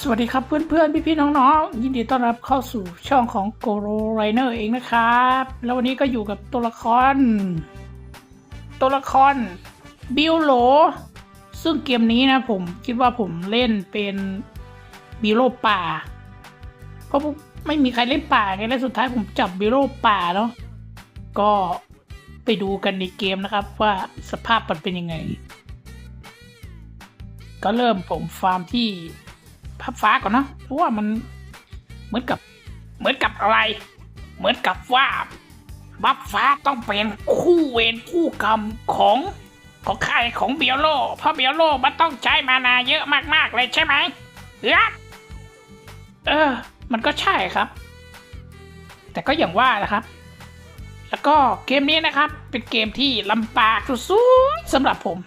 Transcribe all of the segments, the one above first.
สวัสดีครับเพื่อนๆ พี่ๆ น้องๆ ยินดีต้อนรับเข้าสู่ช่องของโกโรไรเนอร์เองนะครับ แล้ววันนี้ก็อยู่กับตัวละคร ตัวละครบิวโหล ซึ่งเกมนี้นะผมคิดว่าผมเล่นเป็นบิโลป่า เพราะไม่มีใครเล่นป่าไงและสุดท้ายผมจับบิโลป่าเนาะก็ไปดูกันในเกมนะครับว่าสภาพมันเป็นยังไง ก็เริ่มผมฟาร์มที่ พับฟ้าก่อนเนะเพราะว่ามันเหมือนกับ เหมือนกับอะไร เหมือนกับว่าบัฟฟ้าต้องเป็นคู่เวรคู่กรรมของของใครของเบียโลเพราะเบียโลมันต้องใช้มานาเยอะมากๆเลยใช่ไหมเออเออ มันก็ใช่ครับ แต่ก็อย่างว่านะครับ แล้วก็เกมนี้นะครับ เป็นเกมที่ลำบากสุดๆสำหรับผม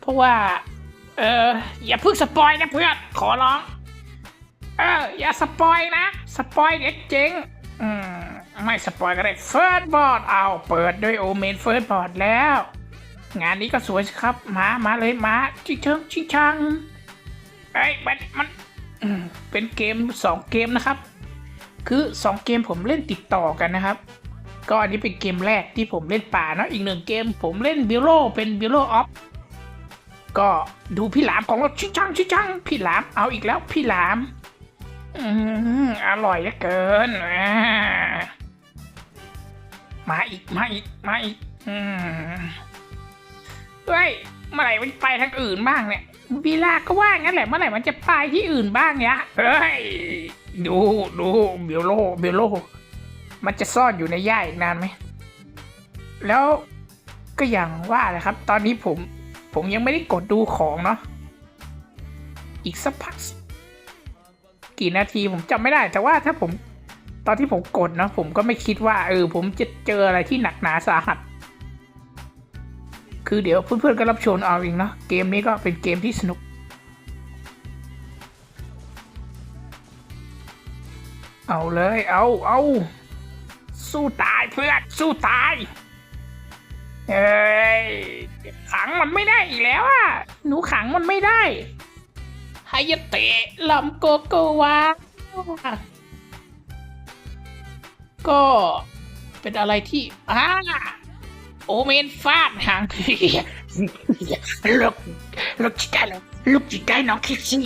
เพราะว่า เออ อย่าเพิ่งสปอยนะเพื่อน ขอร้อง เออ อย่าสปอยนะ สปอยเด็ดเจ๊งอืม ไม่สปอยก็ได้เฟิร์สบอร์ดเอาเปิดด้วยโอเมนเฟิร์สบอร์ดแล้ว งานนี้ก็สวยสครับ มา มาเลย มาชิงชิงชิงชังไอ้มันมันเป็นเกมสองเกมนะครับ คือสองเกมผมเล่นติดต่อกันนะครับ ก็อันนี้เป็นเกมแรกที่ผมเล่นป่าเนาะอีกหนึ่งเกมผมเล่นบิโลเป็นบิโลออฟ ก็ดูพี่หลามของเราชิชังชิชังพี่หลามเอาอีกแล้วพี่หลามอืมอร่อยเหลือเกินมาอีกมาอีกมาอีกอืมเฮ้ยเมื่อไหร่มันไปทางอื่นบ้างเนี่ยบีลาก็ว่างั้นแหละเมื่อไหร่มันจะไปที่อื่นบ้างเนี่ยเฮ้ยดูดูเบลโลเบลโลมันจะซ่อนอยู่ในหญ้าอีกนานไหมแล้วก็อย่างว่าแหละครับ ตอนนี้ผม ผมยังไม่ได้กดดูของเนาะอีกสักพักกี่นาทีผมจำไม่ได้ แต่ว่าถ้าผมตอนที่ผมกดเนาะผมก็ไม่คิดว่า เออ ผมจะเจออะไรที่หนักหนาสาหัส คือเดี๋ยวเพื่อนๆก็รับชมเอาเองเนาะเกมนี้ก็เป็นเกมที่สนุก เอาเลย เอาเอาสู้ตายเพื่อนสู้ตาย เอ้ยขังมันไม่ได้อีกแล้วอะ หนูขังมันไม่ได้ไฮายาเตะลำโกโกวาก็เป็นอะไรที่อ่าโอเมนฟาดหางลูกลูกจิตได้ล้วลูกจิตได้น้องคิกซี่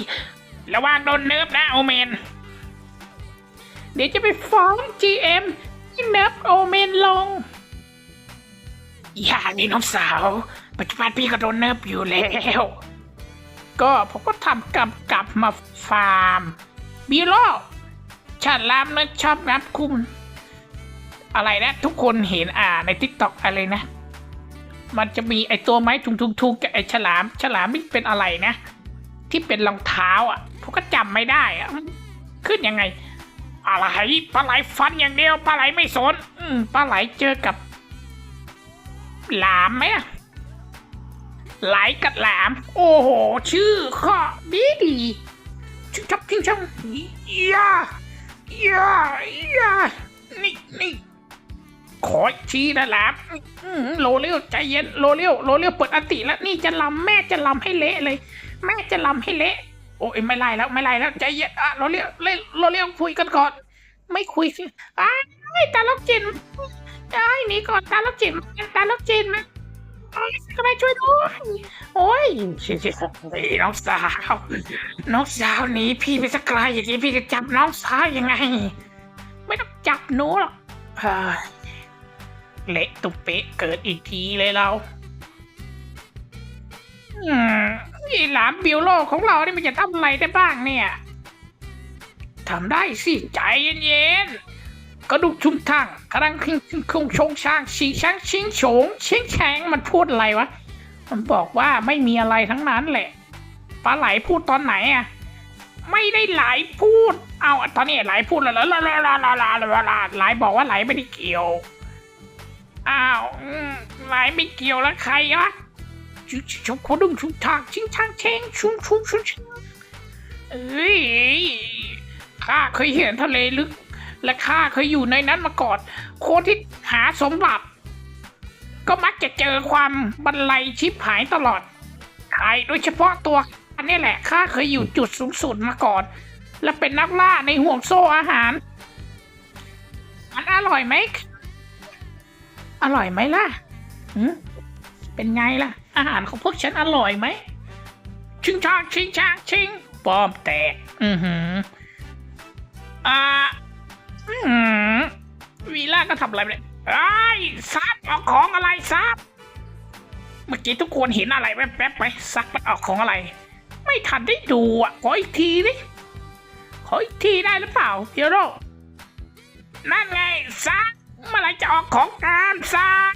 ระวังโดนเนิร์ฟนะโอเมน เดี๋ยวจะไปฟ้อง GM ที่เนิร์ฟโอเมนลง อย่านี่น้องสาวปัจจุบันพี่ก็โดนเนิบอยู่แล้ว ก็ผมก็ทำกำกับมาฟาร์มบีโลฉันรามนะชอบงับคุมอะไรนะ ทุกคนเห็นอ่าในทิกตอกอะไรนะ มันจะมีไอตัวไม้ทุงๆๆกับไอฉลาม ฉลามนี่เป็นอะไรนะ ที่เป็นรองเท้าอะผมก็จำไม่ได้อะมันขึ้นยังไง อะไรปลาไหลฟันอย่างเดียวปลาไหลไม่สน อืมปลาไหลเจอกับ หลามไหมอะไหลกัดหลาม โอ้โห ชื่อข้อดีดีชิงชับชิงชังยายายานี่นี่ขออีกทีนะหลามโลเลียวใจเย็นโลเลียวโลเลียวเปิดอัติแล้วนี่จะลำแม่จะลำให้เละเลย แม่จะลำให้เละ โอ้ยไม่ไล่แล้วไม่ไล่แล้วใจเย็นอะโลเลียวเล่นโลเลียวคุยกันก่อน ไม่คุยสิอ้ายตาล็อกจิน ได้หนี่ก่อนตาลับจิตตาลับจิตมาโอ้ยก็ไปช่วยด้วยโอ้ยน้องสาว น้องสาวหนีพี่ไปสักไกลอย่างนี้พี่จะจับน้องสาวยังไง ไม่ต้องจับหนูหรอกเฮ้ยเละตุเป๊ะเกิดอีกทีเลยเรา อืมนี่หลามบิวโลของเรานี่มันจะทำอะไรได้บ้างเนี่ยทำได้สิใจเย็นๆ กระดูกชุมทั้งกำลังคิงคงชงช่างชิงช่างชิงโฉงชิงแฉงมันพูดอะไรวะ มันบอกว่าไม่มีอะไรทั้งนั้นแหละปลาไหลพูดตอนไหนอะไม่ได้ไหลพูด เอาตอนนี้ไหลพูดแล้วแล้วแล้วแล้วแล้วแล้วไหลบอกว่าไหลไม่ได้เกี่ยว อ้าวไหลไม่เกี่ยวแล้วใครวะชุชชุกระดุมชุมทางชิงช่างเชงชุมชุมชุมชุมเอ้ยข้าเคยเห็นทะเลลึก และข้าเคยอยู่ในนั้นมาก่อนคนที่หาสมบัติ ก็มักจะเจอความบันไลชิบหายตลอดใครโดยเฉพาะตัวอันนี้แหละข้าเคยอยู่จุดสูงสุดมาก่อน และเป็นนักล่าในห่วงโซ่อาหาร มันอร่อยไหมอร่อยไหมล่ะหืเป็นไงล่ะ อาหารของพวกฉันอร่อยไหมชิงชางชิงชางชิงปอมแตกอือหืออ่า วีล่าก็ทำอะไรไปเลยไอ้ซับเอาของอะไรซับเมื่อกี้ทุกคนเห็นอะไรแป๊บๆไหมซักมันออกของอะไร ไม่ทันได้ดูอะขออีกทีดิขออีกทีได้หรือเปล่าเฮียโร่นั่นไงซักเมื่อไรจะออกของกลารซัก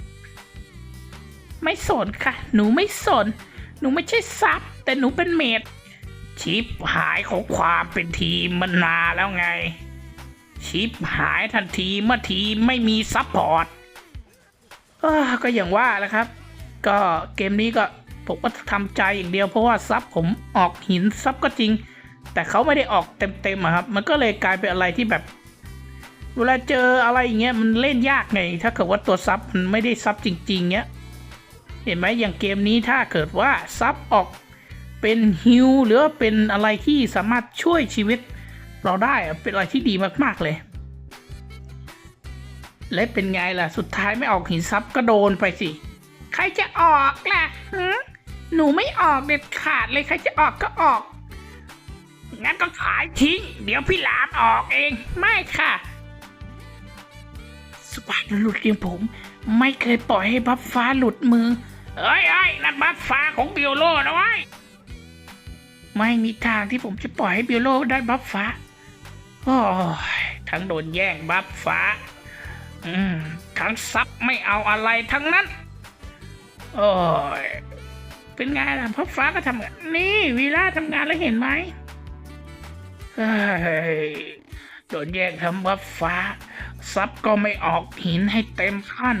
ไม่สนค่ะ หนูไม่สน หนูไม่ใช่ซับแต่หนูเป็นเมดชิปหายของความเป็นทีมมันนาแล้วไง ชิปหายทันทีเมื่อทีไม่มีซัพพอร์ตก็อย่างว่าแหละครับ ก็เกมนี้ก็ผมก็ทำใจอย่างเดียวเพราะว่าซับผมออกหินซับก็จริง แต่เขาไม่ได้ออกเต็มๆครับ มันก็เลยกลายเป็นอะไรที่แบบ เวลาเจออะไรอย่างเงี้ยมันเล่นยากไง ถ้าเกิดว่าตัวซับมันไม่ได้ซับจริง ๆ เงี้ยเห็นไหมอย่างเกมนี้ถ้าเกิดว่าซับออกเป็นฮิวหรือว่าเป็นอะไรที่สามารถช่วยชีวิต เราได้เป็นอะไรที่ดีมากๆเลย และเป็นไงล่ะ สุดท้ายไม่ออกหินซับก็โดนไปสิ ใครจะออกล่ะหนูไม่ออกเด็ดขาดเลยใครจะออกก็ออก งั้นก็ขายทิ้ง เดี๋ยวพี่หลามออกเอง ไม่ค่ะสุภาพบุรุษอย่งผม ไม่เคยปล่อยให้บัฟฟ้าหลุดมือ เอ้ยเอ้ยนั่นบัฟฟ้าของบิโอโลนะเว้ยไม่มีทางที่ผมจะปล่อยให้บิโอโลได้บัฟฟ้า ทั้งโดนแย่งบัฟฟ้าอืมทั้งซับไม่เอาอะไรทั้งนั้น โอ้ย เป็นไงล่ะพ่อฟ้าก็ทำงานนี่วีล่าทำงานแล้วเห็นไหมเฮ้ยโดนแย่งทำบัฟฟ้า ซับก็ไม่ออกหินให้เต็มขั้น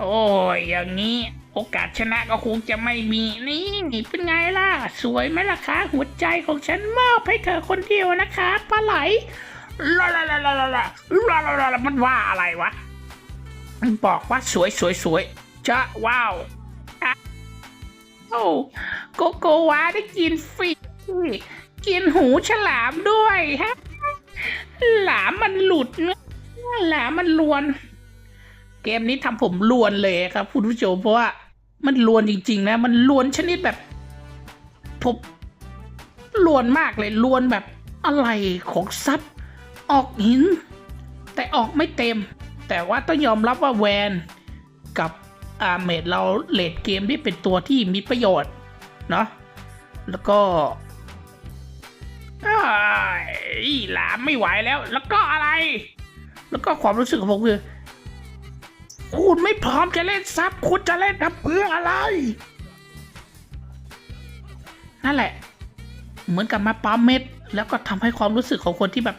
โอ้ย อย่างนี้ โอกาสชนะก็คงจะไม่มีนี่เป็นไงล่ะ สวยไหมล่ะคะหัวใจของฉันมอบให้เธอคนเดียวนะคะปลาไหลลาลาลาลาลาลาลาลาลาลามันว่าอะไรวะมันบอกว่าสวยสวยสวยจะว้าวโอ้โกโกวาได้กินฟรีกินหูฉลามด้วยฮะหลามมันหลุดเนื้อหลามมันลวน เกมนี้ทำผมลวนเลยครับคุณผู้ชมเพราะว่ามันลวนจริง ๆ นะ มันลวนชนิดแบบผมลวนมากเลยลวนแบบอะไรของซับออกหิน แต่ออกไม่เต็ม แต่ว่าต้องยอมรับว่าแวนกับอาเมดเราเลดเกมที่เป็นตัวที่มีประโยชน์ เนาะแล้วก็อ้ายหลามไม่ไหวแล้ว แล้วก็อะไร แล้วก็ความรู้สึกของผมคือ คุณไม่พร้อมจะเล่นซับคุณจะเล่นทำเพื่ออะไร นั่นแหละ เหมือนกับมาปั๊มเม็ด แล้วก็ทำให้ความรู้สึกของคนที่แบบ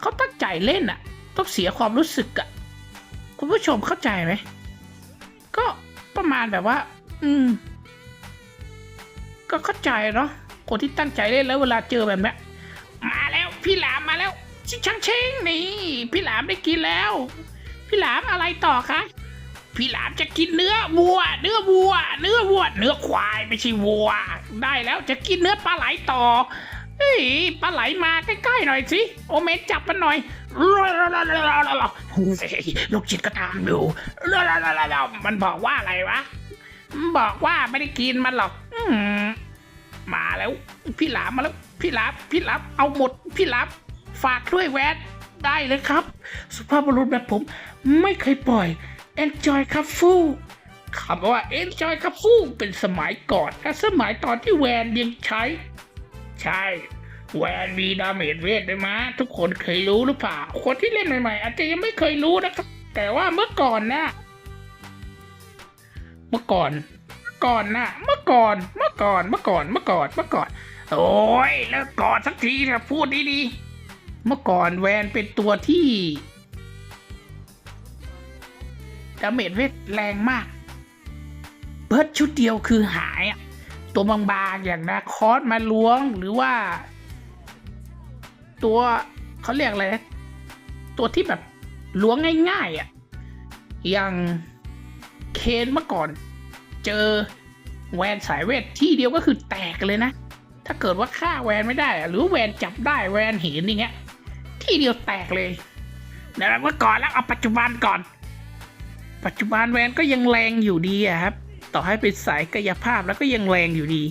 เขาตั้งใจเล่นอะต้องเสียความรู้สึกอะคุณผู้ชมเข้าใจไหม ก็ประมาณแบบว่า อืม ก็เข้าใจเนาะคนที่ตั้งใจเล่นแล้วเวลาเจอแบบเนี้ยมาแล้ว พี่หลามมาแล้วชิงชังเชงนี่ พี่หลามได้กินแล้ว พี่หลามอะไรต่อคะ พี่หลามจะกินเนื้อวัว เนื้อวัว เนื้อวัว เนื้อควายไม่ใช่วัว ได้แล้วจะกินเนื้อปลาไหลต่อเฮ้ยปลาไหลมาใกล้ๆหน่อยสิโอเมนจับมันหน่อยลูกจิตก็ตามดูมันบอกว่าอะไรวะบอกว่าไม่ได้กินมันหรอกมาแล้ว พี่หลามมาแล้ว พี่หลามพี่หลามเอาหมด พี่หลามฝากด้วยแวด ได้เลยครับ สุภาพบุรุษแบบผมไม่เคยปล่อย enjoy ครับฟูคำว่า enjoy ครับฟูเป็นสมัยก่อนและสมัยตอนที่แวนยังใช้ ใช่ แวนมีดาเมจเวทด้วยมะทุกคนเคยรู้หรือเปล่า คนที่เล่นใหม่ๆ อาจจะยังไม่เคยรู้นะครับ แต่ว่าเมื่อก่อนนะเมื่อก่อน ก่อนนะเมื่อก่อน เมื่อก่อน เมื่อก่อน เมื่อก่อน เมื่อก่อน โอ้ยแล้วก่อนสักทีเถอะพูดดีๆ เมื่อก่อนแวนเป็นตัวที่ดาเมจเวทแรงมาก เบิร์ดชุดเดียวคือหายอะตัวบางๆอย่างนะคอสมาล้วงหรือว่า ตัวเขาเรียกอะไร ตัวที่แบบล้วงง่าย ๆอะ่ะ อย่างเคนเมื่อก่อน เจอแวนสายเวทที่เดียวก็คือแตกเลยนะ ถ้าเกิดว่าฆ่าแวนไม่ได้ หรือแวนจับได้แวนเห็นอย่างเงี้ย เดียวแตกเลยเดี๋ยวเราก็ก่อนแล้วเอาปัจจุบันก่อน ปัจจุบันแวนก็ยังแรงอยู่ดีอะครับ ต่อให้เป็นสายกายภาพแล้วก็ยังแรงอยู่ดี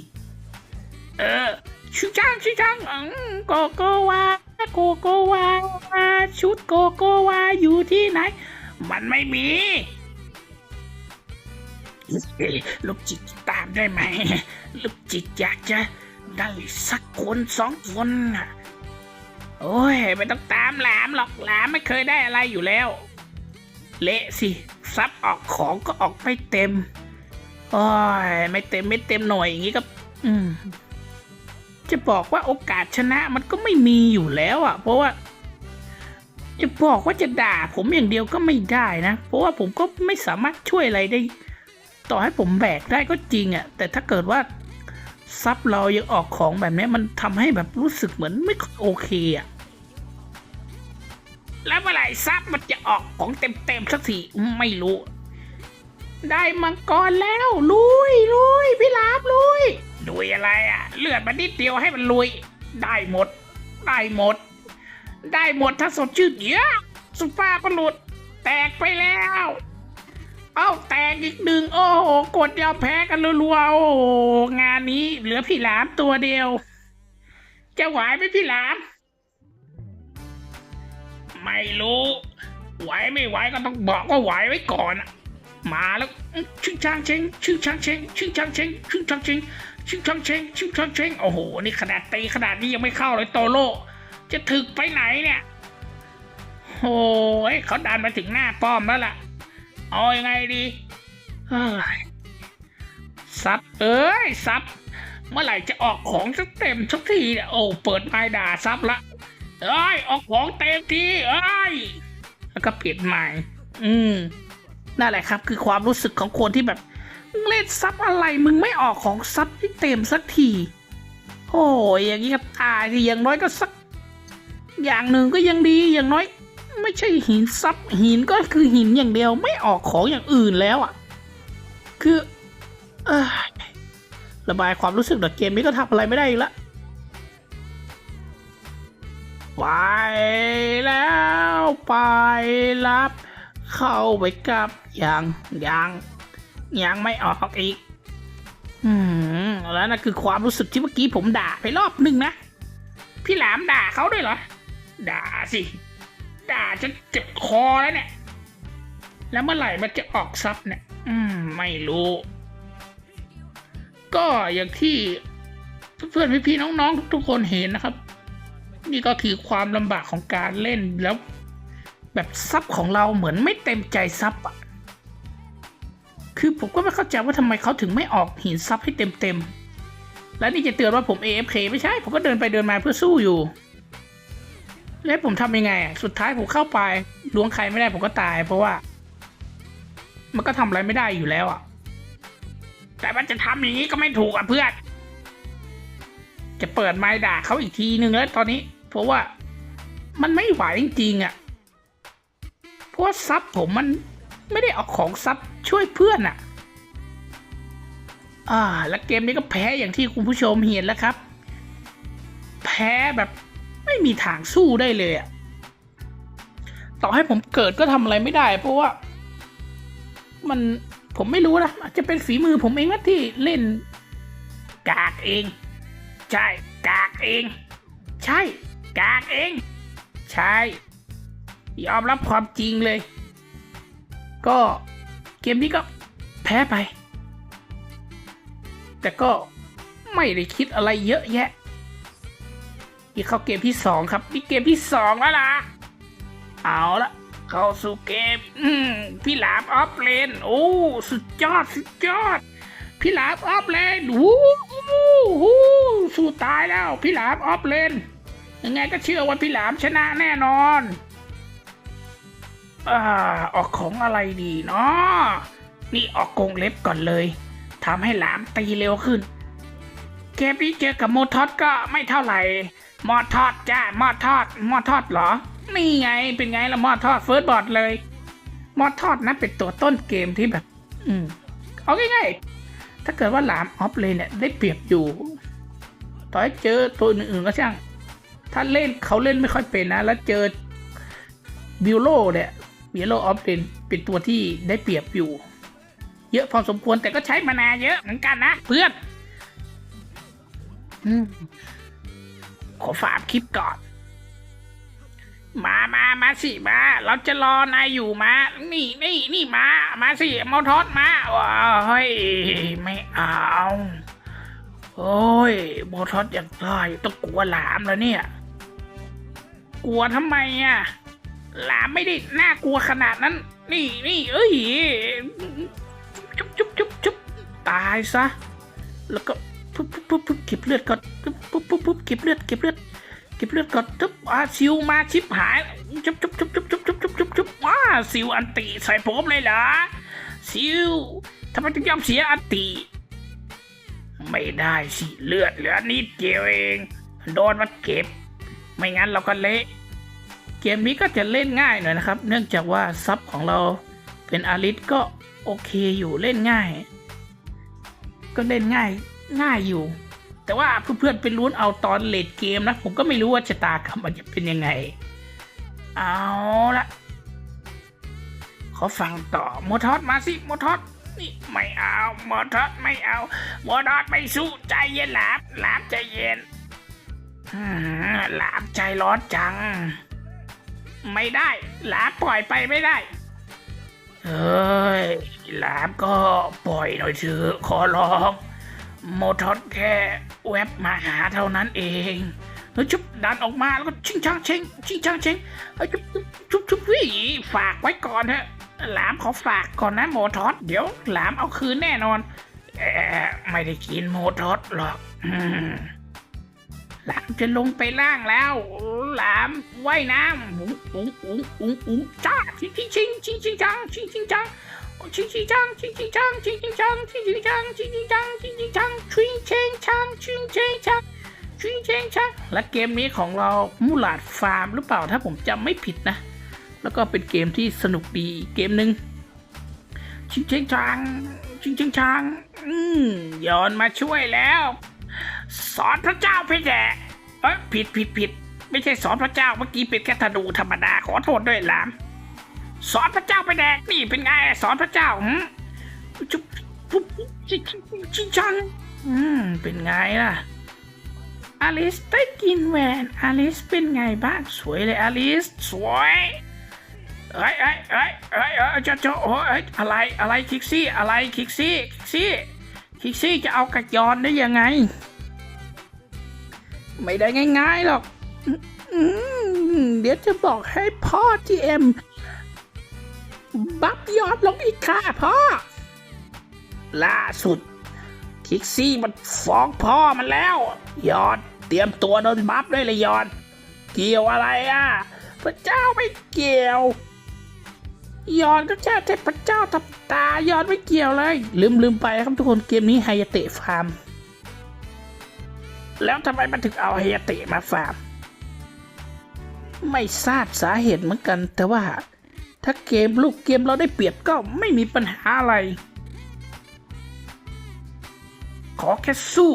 เออชิช่างชิช่างอืมโกโกวาโกโกวาชุดโกโกวาอยู่ที่ไหน มันไม่มีลูกจิตตามได้ไหม ลูกจิตอยากจะได้สักคนสองคนน่ะ โอ้ยไม่ต้องตามหลามหรอกหลามไม่เคยได้อะไรอยู่แล้ว เละสิซับออกของก็ออกไม่เต็ม โอ้ยไม่เต็มไม่เต็มหน่อยอย่างนี้ก็ อืม จะบอกว่าโอกาสชนะมันก็ไม่มีอยู่แล้วอะ เพราะว่า จะบอกว่าจะด่าผมอย่างเดียวก็ไม่ได้นะ เพราะว่าผมก็ไม่สามารถช่วยอะไรได้ ต่อให้ผมแบกได้ก็จริงอะ่ะ แต่ถ้าเกิดว่า ซับเรายังออกของแบบนี้มันทำให้แบบรู้สึกเหมือนไม่โอเคอะแล้วเมื่อไหร่ซับมันจะออกของเต็มๆสักทีไม่รู้ ได้มังกรแล้วลุยลุยพี่ลาบลุยลุยอะไรอะ่ะเลือดมันนิดเดียวให้มันลุย ได้หมด ได้หมด ได้หมดถ้าสดชื่นเยอะสุภาพบุรุษแตกไปแล้ว อ้าแตกอีกหนึ่งโอ้โหกดเดียวแพ้กันรัวๆโอ้โหงานนี้เหลือพี่หลามตัวเดียว จะไหวไหมพี่หลาม ไม่รู้ ไหวไม่ไหวก็ต้องบอกว่าไหวไว้ก่อนมาแล้วชึ่งช่างเชงชึ่งช่างเชงชึ่งช่างเชงชึ่งช่างเชงชึ่งช่างเชงชึ่งช่างเชงโอ้โหนี่ขนาดตีขนาดนี้ยังไม่เข้าเลยโตโลจะถึกไปไหนเนี่ยโอ้ยเขาดันมาถึงหน้าป้อมแล้วล่ะ เอายังไงดีซับเอ้ยซับ เมื่อไหร่จะออกของสักเต็มสักทีเนี่ยโอ้เปิดไม้ด่าซับละเอ้ยออกของเต็มทีเอ้ยแล้วก็เปลี่ยนใหม่ อืมนั่นแหละครับ คือความรู้สึกของคนที่แบบเล่นซับอะไรมึงไม่ออกของซับที่เต็มสักที โอ้ยอย่างนี้ก็ตายที่อย่างน้อยก็สัก อย่างหนึ่งก็ยังดีอย่างน้อย ไม่ใช่หินซับหินก็คือหินอย่างเดียวไม่ออกของอย่างอื่นแล้วอะ คืออระบายความรู้สึกดอกเกมนี้ก็ทำอะไรไม่ได้อีกละไปแล้วไปรับ เข้าไปกับยังยังยังไม่ออกอีก อืมแล้วนั่นคือความรู้สึกที่เมื่อกี้ผมด่าไปรอบหนึ่งนะ พี่หลามด่าเขาด้วยเหรอ ด่าสิ ด่าจนเจ็บคอแล้วเนี่ย แล้วเมื่อไหร่มันจะออกซับเนี่ย อืม ไม่รู้ ก็อย่างที่เพื่อนพี่ๆน้องๆ ทุกคนเห็นนะครับ นี่ก็คือความลำบากของการเล่นแล้ว แบบซับของเราเหมือนไม่เต็มใจซับอะคือผมก็ไม่เข้าใจว่าทำไมเขาถึงไม่ออกหินซับให้เต็มๆ แล้วนี่จะเตือนว่าผม AFK ไม่ใช่ ผมก็เดินไปเดินมาเพื่อสู้อยู่ แล้วผมทำยังไง สุดท้ายผมเข้าไปล้วงใครไม่ได้ผมก็ตาย เพราะว่า มันก็ทำอะไรไม่ได้อยู่แล้วอะ แต่มันจะทำอย่างนี้ก็ไม่ถูกอะเพื่อน จะเปิดไม้ด่าเขาอีกทีนึงแล้วตอนนี้ เพราะว่ามันไม่ไหวจริงๆอะ เพราะว่าซับผมมันไม่ได้ออกของซับช่วยเพื่อนอะ อ่า แล้วเกมนี้ก็แพ้อย่างที่คุณผู้ชมเห็นแล้วครับ แพ้แบบ ไม่มีทางสู้ได้เลยอะต่อให้ผมเกิดก็ทำอะไรไม่ได้ เพราะว่า มันผมไม่รู้นะอาจจะเป็นฝีมือผมเองนะที่เล่นกากเอง ใช่กากเอง ใช่กากเอง ใช่ ยอมรับความจริงเลย ก็เกมนี้ก็แพ้ไป แต่ก็ไม่ได้คิดอะไรเยอะแยะ นี่เข้าเกมที่สองครับนี่เกมที่สองแล้วล่ะ เอาละเข้าสู่เกม อืมพี่หลามออฟเลนโอ้สุดยอดสุดยอด พี่หลามออฟเลนโอ้โหสู้ตายแล้ว พี่หลามออฟเลนยังไงก็เชื่อว่าพี่หลามชนะแน่นอนอ่าออกของอะไรดีเนาะนี่ออกกงเล็บก่อนเลยทำให้หลามตีเร็วขึ้น เกมนี้เจอกับโมทอดก็ไม่เท่าไหร่ มอดทอดจ้ามอดทอดมอดทอดเหรอ นี่ไงเป็นไงละมอดทอดเฟิร์สบอร์ดเลยมอดทอดนะเป็นตัวต้นเกมที่แบบ อืมเอาง่ายๆถ้าเกิดว่าหลามออฟเลยเนี่ยได้เปรียบอยู่ ต่อให้เจอตัวอื่นๆก็ช่าง ถ้าเล่นเขาเล่นไม่ค่อยเป็นนะ แล้วเจอบิวโลเนี่ยบิวโลออฟเป็นเป็นตัวที่ได้เปรียบอยู่ เยอะพอสมควรแต่ก็ใช้มานาเยอะเหมือนกันนะเพื่อนอม ขอฝากคลิปก่อน มามามาสิมา เราจะรอนายอยู่มา นี่นี่นี่มา มาสิมอทอดมาว้าเฮ้ยไม่เอาโอ้ยโบทอสอย่างไรต้องกลัวหลามแล้วเนี่ย กลัวทำไมอะหลามไม่ได้น่ากลัวขนาดนั้น นี่นี่เอ้ยจุ๊บจุ๊บจุ๊บจุ๊บตายซะ แล้วก็ ปุ๊บปุ๊บปุ๊บปุ๊บเก็บเลือดก่อนปุ๊บปุ๊บปุ๊บปุ๊บเก็บเลือดเก็บเลือดเก็บเลือดก่อนจุ๊บอ่าซิวมาชิบหายจุ๊บจุ๊บจุ๊บจุ๊บจุ๊บจุ๊บจุ๊บจุ๊บจุ๊บว้าซิวอันติใส่ผมเลยเหรอซิวทำไมถึงยอมเสียอันติ ไม่ได้สิเลือดเหลือนิดเดียวเอง โดนมันเก็บ ไม่งั้นเราก็เละเกมนี้ก็จะเล่นง่ายหน่อยนะครับ เนื่องจากว่าซับของเราเป็นอาริสก็โอเคอยู่เล่นง่าย ก็เล่นง่าย ง่ายอยู่ แต่ว่าเพื่อนๆไปลุ้นเอาตอนเลดเกมนะ ผมก็ไม่รู้ว่าชะตากรรมมันจะเป็นยังไง เอาละขอฟังต่อโมทอสมาสิโมทอสนี่ไม่เอาโมทอสไม่เอาโมทอสไม่สู้ใจเย็นหลาบหลาบใจเย็นหลาบใจร้อนจัง ไม่ได้หลาบปล่อยไปไม่ได้เฮ้ยหลาบก็ปล่อยหน่อยเถอะขอร้อง โมทอสแค่แวบมาหาเท่านั้นเองเฮ้ยชุบดันออกมาแล้วก็ชิงช่างเชงชิงช่างเชงเฮ้ชุบชุบชุบชุบวิ่ฝากไว้ก่อนเถอะหลามขอฝากก่อนนะโมทอสเดี๋ยวหลามเอาคืนแน่นอนเอไม่ได้กินโมทอสหรอกหลามจะลงไปล่างแล้ว หลามว่ายน้ำอุ๋งอุ๋งอุ๋งอุ๋งอุ๋งจ้าชิงชิงชิงชิงชิงจังชิงชิงจัง ชิงชิงจังชิงชิงจังชิงชิงจังชิงชิงจังชิงชิงจังชิงชิงจังชิงเชงชังชิงเชงชังชิงเชงชังและเกมนี้ของเรามูลาดฟาร์มหรือเปล่าถ้าผมจำไม่ผิดนะ แล้วก็เป็นเกมที่สนุกดีเกมหนึ่งชิงเชงชังชิงเชงชังอืมย้อนมาช่วยแล้ว สอนพระเจ้าเพชรแย่เอ้ยผิดผิดผิดไม่ใช่สอนพระเจ้าเมื่อกี้เป็นแค่ธนูธรรมดาขอโทษด้วยหลาม สอนพระเจ้าไปแดกนี่เป็นไงสอนพระเจ้าหืมจุ๊บปุ๊บชิชิชิชังอืมเป็นไงล่ะอลิสได้กินแหวนอลิสเป็นไงบ้างสวยเลยอลิสสวยเอ้ยเอ้ยเอ้ยเอ้ยเอ้ยจ้าเจ้าโอ้ยเอ้ยอะไรอะไรคิกซี่อะไรคิกซี่คิกซี่คิกซี่จะเอากระยอนได้ยังไง ไม่ได้ง่ายๆหรอกเดี๋ยวจะบอกให้พ่อทีเอ็ม บัฟยอดลงอีกค่ะพ่อ ล่าสุด คิกซี่มันฟ้องพ่อมันแล้ว ยอดเตรียมตัวโดนบัฟด้วยเลยยอด เกี่ยวอะไรอะ พระเจ้าไม่เกี่ยว ยอนก็แค่เทพเจ้าทับตายอนไม่เกี่ยวเลย ลืมลืมไปครับทุกคนเกมนี้ไฮยเตะฟาร์ม แล้วทำไมมันถึงเอาไฮยเตะมาฟาร์ม ไม่ทราบสาเหตุเหมือนกันแต่ว่า ถ้าเกมลูกเกมเราได้เปรียบก็ไม่มีปัญหาอะไร ขอแค่สู้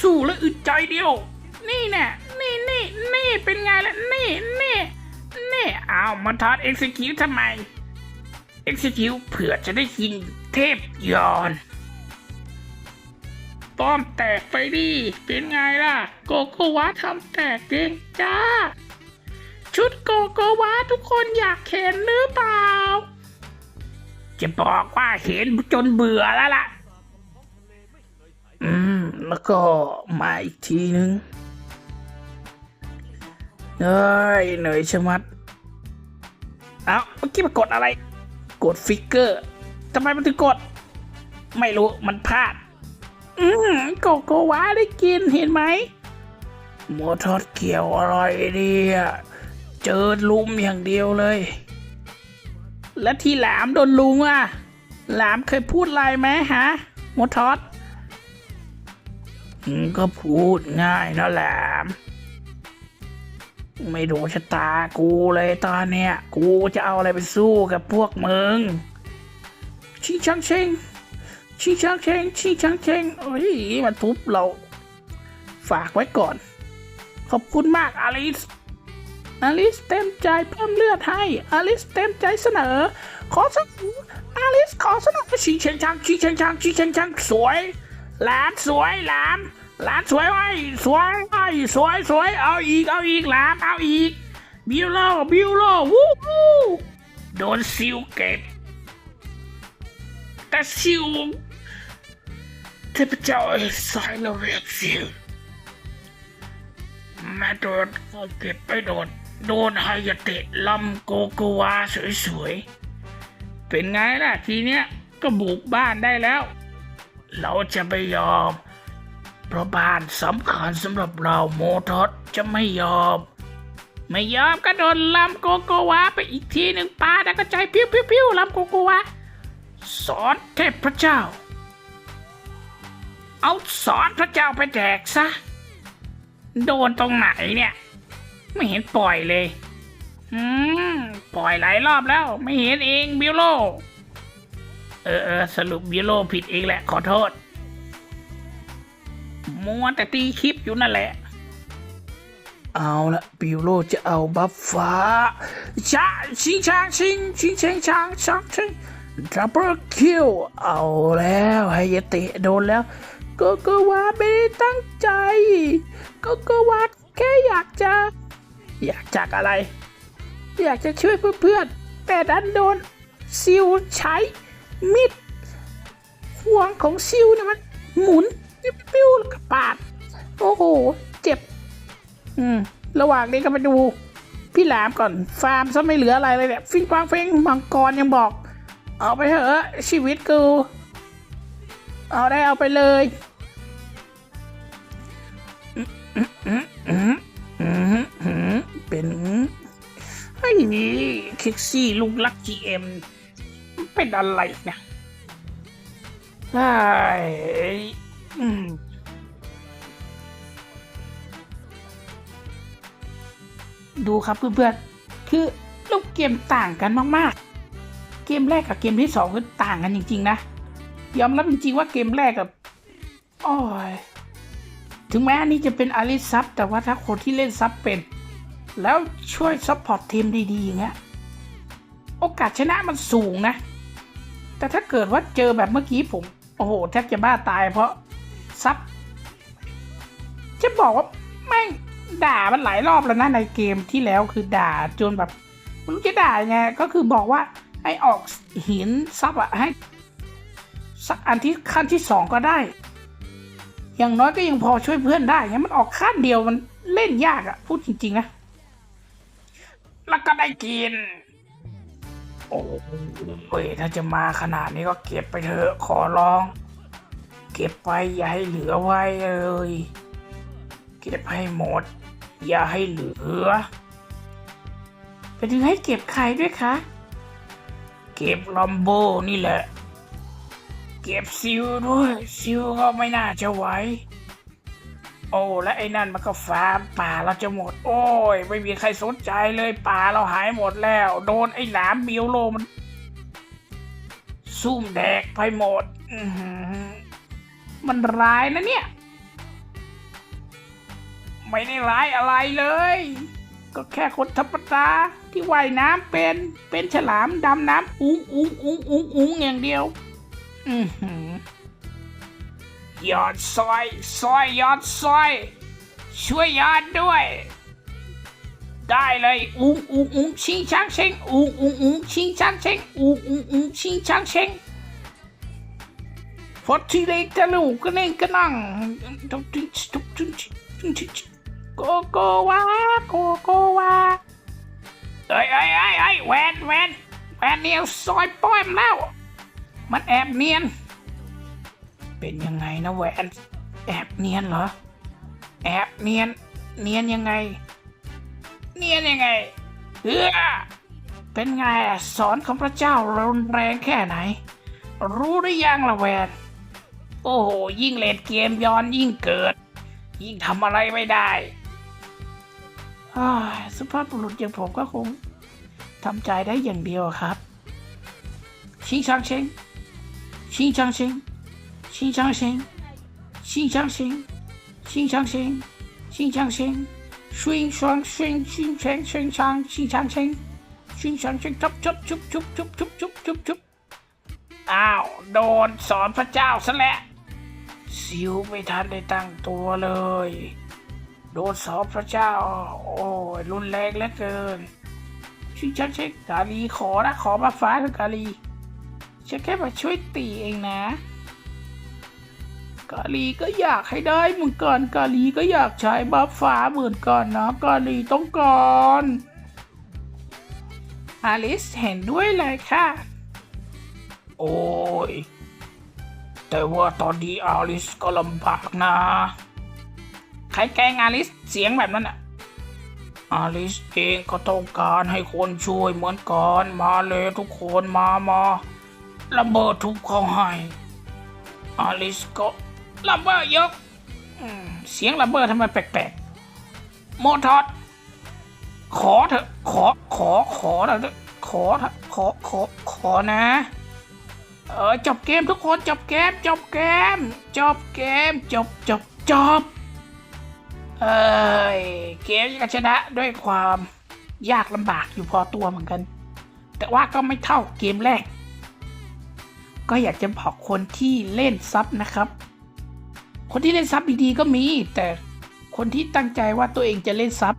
สู้แล้วอึดใจเดียว นี่แน่นี่นี่นี่เป็นไงล่ะ นี่นี่นี่เอามาทอดเอ็กซิคิวทำไม เอ็กซิคิวเผื่อจะได้กินเทพยอนป้อมแตกไปดิ เป็นไงล่ะ โกโกวาทำแตกเองจ้า ชุดโกโกวาทุกคนอยากเห็นหรือเปล่า จะบอกว่าเห็นจนเบื่อแล้วล่ะ อืม แล้วก็มาอีกทีนึงเฮ้ยเหนื่อยชะมัด เอาเมื่อกี้มากดอะไร กดฟิกเกอร์ทำไมมันถึงกด ไม่รู้มันพลาด อืมโกโกวาได้กินเห็นไหมหมูทอดเกี่ยวอร่อยดีอะ เจอลุมอย่างเดียวเลย แล้วที่หลามโดนลุงอะ หลามเคยพูดอะไรไหมฮะมดทอดอืมก็พูดง่ายนะหลามไม่ดูชะตากูเลยตอนเนี้ย กูจะเอาอะไรไปสู้กับพวกมึง ชิงชังเชงชิงชังเชงชิงชังเชงเอ้ยมันทุบเรา ฝากไว้ก่อน ขอบคุณมากอลิส อลิสเต็มใจเพิ่มเลือดให้อลิสเต็มใจเสนอ ขอเสนออลิสขอเสนอชิงเชงชังชิงเชงชังชิงเชงชังสวยหลานสวยหลานหลานสวยไว้สวยไว้สวยสวยเอาอีกเอาอีกหลานเอาอีกบิวโลบิวโลวู้วู้โดนซิวเก็บแต่ซิวเทพเจ้าไอ้สายเราเรียกซิวม่โดนก็เก็บไปโดน โดนไฮยเตะลำโกโกวาสวยๆ เป็นไงล่ะทีเนี้ยก็บุกบ้านได้แล้ว เราจะไม่ยอม เพราะบ้านสำคัญสำหรับเราโมทอสจะไม่ยอม ไม่ยอมก็โดนลำโกโกวาไปอีกทีหนึ่งป้าดักกระจพิ้วพิ้วพิ้วลำโกโกวาสอนเทพพระเจ้า เอาสอนพระเจ้าไปแดกซะ โดนตรงไหนเนี่ย ไม่เห็นปล่อยเลย อืม ปล่อยหลายรอบแล้ว ไม่เห็นเองบิวโล เออเออสรุปบิวโลผิดเองแหละ ขอโทษ มัวแต่ตีคลิปอยู่นั่นแหละ เอาละบิวโลจะเอาบัฟฟ้าชาชิงชางชิงชิงเชงชางชางชิงดับเบิลคิวเอาแล้วไฮยเตะโดนแล้วก็ก็ว่าไม่ได้ตั้งใจ ก็ก็ว่าแค่อยากจะ อยากจากอะไร อยากจะช่วยเพื่อนๆ แต่ดันโดนซิวใช้มิดห่วงของซิวเนี่ยมันหมุนปิ้วๆแล้วก็ปาด โอ้โห เจ็บ อืม ระหว่างนี้ก็มาดูพี่หลามก่อนฟาร์มซะไม่เหลืออะไรเลยเนี่ยฟิงฟางเฟงมังกรยังบอก เอาไปเถอะชีวิตกู เอาได้เอาไปเลยอืมอืมอืมอืม เป็นไอ้นี่คิกซี่ลูกลักจีเอ็มเป็นอะไรเนี่ยไอ้ดูครับเพื่อนๆ คือลูกเกมต่างกันมากๆ เกมแรกกับเกมที่สองคือต่างกันจริง ๆ นะ ยอมรับจริงๆว่าเกมแรกกับอ้ยถึงแม้อันนี้จะเป็นอาริซับแต่ว่าถ้าคนที่เล่นซับเป็น แล้วช่วยซัพพอร์ตทีมดีๆอย่างเงี้ยโอกาสชนะมันสูงนะ แต่ถ้าเกิดว่าเจอแบบเมื่อกี้ผม โอ้โห แทบจะบ้าตายเพราะซับจะบอกว่าแม่งด่ามันหลายรอบแล้วนะในเกมที่แล้วคือด่าจนแบบมันจะด่ายังไงก็คือบอกว่าให้ออกหินซับอะให้ สักอันที่ขั้นที่สองก็ได้ อย่างน้อยก็ยังพอช่วยเพื่อนได้งั้นมันออกขั้นเดียวมันเล่นยากอะพูดจริงๆนะ แล้วก็ได้กิน โอ้ยถ้าจะมาขนาดนี้ก็เก็บไปเถอะขอร้อง เก็บไปอย่าให้เหลือไว้เลย เก็บให้หมด อย่าให้เหลือไปถึงให้เก็บใครด้วยคะ เก็บลอมโบนี่แหละ เก็บซิวด้วยซิวก็ไม่น่าจะไหว โอ้และไอ้นั่นมันก็ฟาร์มป่าเราจะหมด โอ้ย ไม่มีใครสนใจเลยป่าเราหายหมดแล้ว โดนไอ้หลามบิวโลมันซุ่มแดกไปหมดมันร้ายนะเนี่ย ไม่ได้ร้ายอะไรเลย ก็แค่คนธรรมดาที่ว่ายน้ำเป็น เป็นฉลามดำน้ำอุ้งอุ้งอุ้งอุ้งอุ้งอย่างเดียว อือหือ ยอดซอยซอยยอดซอย ช่วยยอดด้วย ได้เลยอุ้งอุ้งอุ้งชิงช้างเชงอุ้งอุ้งอุ้งชิงช้างเชงอุ้งอุ้งอุ้งชิงช้างเชงพอทีเล็กทะลุก็เน่งก็นั่งทุกทุกทุกทุกทุกทุกโกโกวาโกโกวาเอ้ยเอ้ยเอ้ยเอ้ยแวนแวนแวนเนี่ยซอยป้อยมแล้ว มันแอบเนียน เป็นยังไงนะแหวน แอบเนียนเหรอ แอบเนียน เนียนยังไง เนียนยังไงเออเป็นไงสอนของพระเจ้ารุนแรงแค่ไหน รู้หรือยังละแหวน โอ้โห ยิ่งเล่นเกมย้อนยิ่งเกิด ยิ่งทำอะไรไม่ได้สุภาพบุรุษอย่างผมก็คงทำใจได้อย่างเดียวครับ ชิงช่างเชงชิงช่างเชง ชิงช่างเชงชิงช่างเชงชิงช่างชิงชิงช่างชิงชิงช่างชิงชิงช่างชิงช่างชิงช่างชิงชิงช่างชิงชุบชุบชุบชุบชุบชุบชุบชุบชุบอ้าวโดนสอนพระเจ้าซะแล้วสิวไม่ทันได้ตั้งตัวเลย โดนสอนพระเจ้า โอ้ยรุนแรงเหลือเกินชิงช่างชิงกาลีขอนะขอมาฟ้าเถอะกาลีฉันแค่มาช่วยตีเองนะ กาลีก็อยากให้ได้เหมือนกันกาลีก็อยากใช้บัฟฟ้าเหมือนกันนะกาลีต้องการอลิสเห็นด้วยเลยค่ะ โอ้ย แต่ว่าตอนนี้อลิสก็ลำบากนะ ใครแกล้งอลิสเสียงแบบนั้นอะอลิสเองก็ต้องการให้คนช่วยเหมือนกันมาเลยทุกคนมามาระเบิดทุบเขาให้อลิสก็ ระเบิดยกอืมเสียงระเบิดทำไมแปลกๆโมทอดขอเถอะขอขอขอเถอะขอเถอะขอขอขอนะ เออจบเกมทุกคนจบเกมจบเกมจบเกมจบจบจบเอ้ยเกมก็ชนะด้วยความยากลำบากอยู่พอตัวเหมือนกัน แต่ว่าก็ไม่เท่าเกมแรก ก็อยากจะบอกคนที่เล่นซับนะครับ คนที่เล่นซับดีๆก็มี แต่คนที่ตั้งใจว่าตัวเองจะเล่นซับ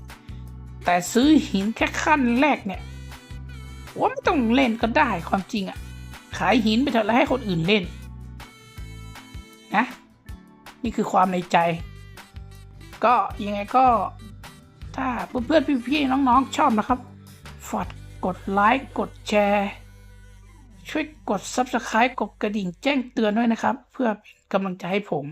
แต่ซื้อหินแค่ขั้นแรกเนี่ยว่าไม่ต้องเล่นก็ได้ความจริงอะ่ะ ขายหินไปเถอะแล้วให้คนอื่นเล่นนะนี่คือความในใจ ก็ยังไงก็ถ้าเพื่อนๆพี่ๆน้องๆชอบนะครับฝากกดไลค์กดแชร์ ช่วยกด Subscribe กดกระดิ่งแจ้งเตือนด้วยนะครับ เพื่อเป็นกำลังใจให้ผม